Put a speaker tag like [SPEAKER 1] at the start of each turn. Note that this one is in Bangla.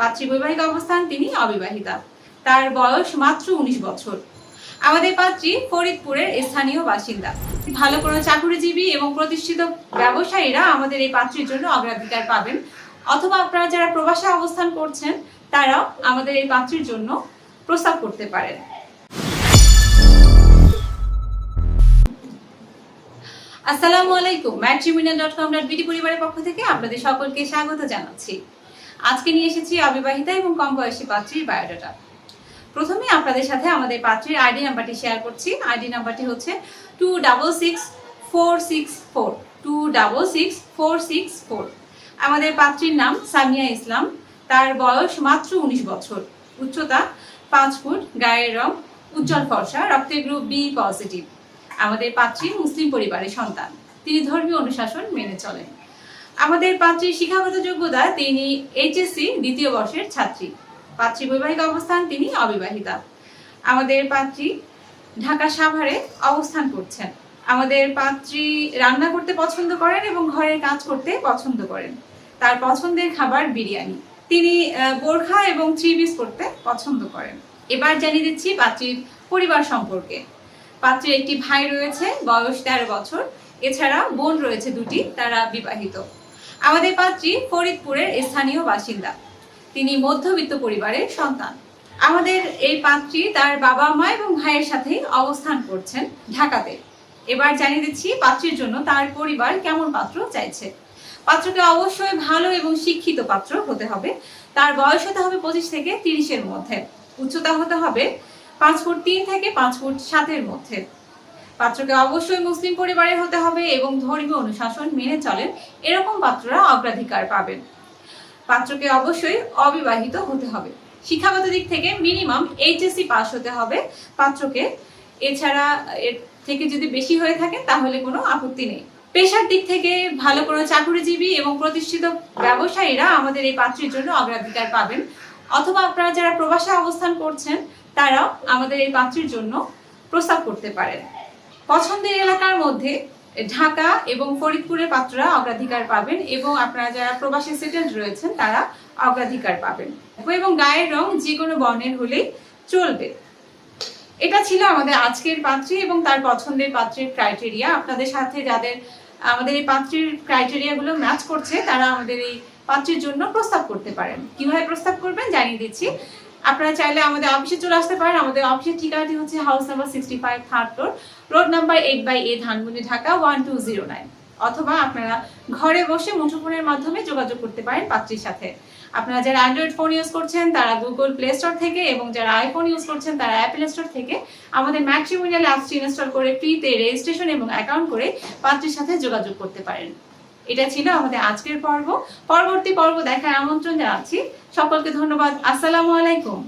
[SPEAKER 1] পাত্রী বৈবাহিক অবস্থান, তিনি অবিবাহিতা। তার বয়স মাত্র উনিশ বছর। আমাদের পাত্রী ফরিদপুরের স্থানীয় বাসিন্দা। ভালো কোনো চাকুরিজীবী এবং প্রতিষ্ঠিত ব্যবসায়ীরা আমাদের এই পাত্রীর জন্য অগ্রাধিকার পাবেন। অথবা আপনারা যারা প্রবাসে অবস্থান করছেন, তারাও আমাদের এই পাত্রীর জন্য প্রস্তাব করতে পারেন। আসসালামু আলাইকুম। Matrimonial dot com dot BD পরিবারের পক্ষ থেকে আপনাদের সকলকে স্বাগত জানাচ্ছি। আজকে নিয়ে এসেছি অবিবাহিতা এবং কম বয়সী পাত্রীর বায়োডাটা। প্রথমে আপনাদের সাথে আমাদের পাত্রীর আইডি নাম্বারটি শেয়ার করছি। আইডি নাম্বারটি হচ্ছে two double six four six four two double six four six four আমাদের পাত্রীর নাম সামিয়া ইসলাম। তার বয়স মাত্র উনিশ বছর। উচ্চতা পাঁচ ফুট, গায়ের রং উজ্জ্বল ফর্সা, রক্তের গ্রুপ বি পজিটিভ আমাদের পাত্রী মুসলিম পরিবারের সন্তান। তিনি ধর্মীয় অনুশাসন মেনে চলেন। আমাদের পাত্রীর শিক্ষাগত যোগ্যতা, তিনি এইচএসসি দ্বিতীয় বর্ষের ছাত্রী। পাত্রী বৈবাহিক অবস্থান, তিনি অবিবাহিতা। আমাদের পাত্রী ঢাকা সাভারে অবস্থান করছেন। আমাদের পাত্রী রান্না করতে পছন্দ করেন এবং ঘরের কাজ করতে পছন্দ করেন। তার পছন্দের খাবার বিরিয়ানি। তিনি বোরখা এবং থ্রি পিস করতে পছন্দ করেন। এবার জানিয়ে দিচ্ছি পাত্রীর পরিবার সম্পর্কে। পাত্রের একটি ভাই রয়েছে, বয়স তেরো বছর। এছাড়া বোন রয়েছে দুটি, তারা বিবাহিত। আমাদের পাত্রী ফরিদপুরের স্থানীয় বাসিন্দা। তিনি মধ্যবিত্ত পরিবারের সন্তান। আমাদের এই পাত্রী তার বাবা মা এবং ভাইয়ের সাথে অবস্থান করছেন ঢাকাতে। এবার জানিয়ে দিচ্ছি পাত্রীর জন্য তার পরিবার কেমন পাত্র চাইছে। পাত্রকে অবশ্যই ভালো এবং শিক্ষিত পাত্র হতে হবে। তার বয়স হতে হবে পঁচিশ থেকে তিরিশের মধ্যে। উচ্চতা হতে হবে পাঁচ ফুট তিন থেকে পাঁচ ফুট সাতের মধ্যে। পাত্রকে অবশ্যই মুসলিম পরিবারের হতে হবে এবং ধর্মীয় অনুশাসন মেনে চলেন, এরকম পাত্ররা অগ্রাধিকার পাবেন। পাত্রকে অবশ্যই অবিবাহিত হতে হবে। শিক্ষাগত দিক থেকে মিনিমাম এইচএসসি পাস হতে হবে। পাত্রকে এছাড়া এর থেকে যদি বেশি হয়ে থাকে, তাহলে কোনো আপত্তি নেই। পেশার দিক থেকে ভালো কোনো চাকুরিজীবী এবং প্রতিষ্ঠিত ব্যবসায়ীরা আমাদের এই পাত্রীর জন্য অগ্রাধিকার পাবেন। অথবা আপনারা যারা প্রবাসে অবস্থান করছেন, তারাও আমাদের এই পাত্রীর জন্য প্রস্তাব করতে পারেন। পছন্দের এলাকার মধ্যে ঢাকা এবং ফরিদপুরের পাত্ররা অগ্রাধিকার পাবেন এবং আপনারা যারা প্রবাসী সেটেলড রয়েছেন তারা অগ্রাধিকার পাবেন। এবং গায়ের রং যে কোনো বর্ণের হলেই চলবে। এটা ছিল আমাদের আজকের পাত্রী এবং তার পছন্দের পাত্রের ক্রাইটেরিয়া আপনাদের সাথে যাদের আমাদের এই পাত্রীর ক্রাইটেরিয়াগুলো ম্যাচ করছে, তারা আমাদের এই পাত্রীর জন্য প্রস্তাব করতে পারেন। কীভাবে প্রস্তাব করবেন জানিয়ে দিচ্ছি। আপনারা চাইলে আমাদের অফিসে চলে আসতে পারেন। আমাদের অফিসের ঠিকানাটি হচ্ছে house number sixty five third floor road number eight by A Dhanmondi Dhaka one two zero nine অথবা আপনারা ঘরে বসে মুঠোফোনের মাধ্যমে যোগাযোগ করতে পারেন পাত্রীর সাথে। আপনারা যারা অ্যান্ড্রয়েড ফোন ইউজ করছেন, তারা গুগল প্লে স্টোর থেকে এবং যারা আইফোন ইউজ করছেন, তারা অ্যাপেল স্টোর থেকে আমাদের ম্যাট্রিমোনিয়াল অ্যাপসটি ইনস্টল করে ফ্রিতে রেজিস্ট্রেশন এবং অ্যাকাউন্ট করে পাত্রীর সাথে যোগাযোগ করতে পারেন। এটা ছিল আমাদের আজকের পর্ব। পরবর্তী পর্ব দেখার আমন্ত্রণ জানাচ্ছি সকলকে ধন্যবাদ। আসসালামু আলাইকুম।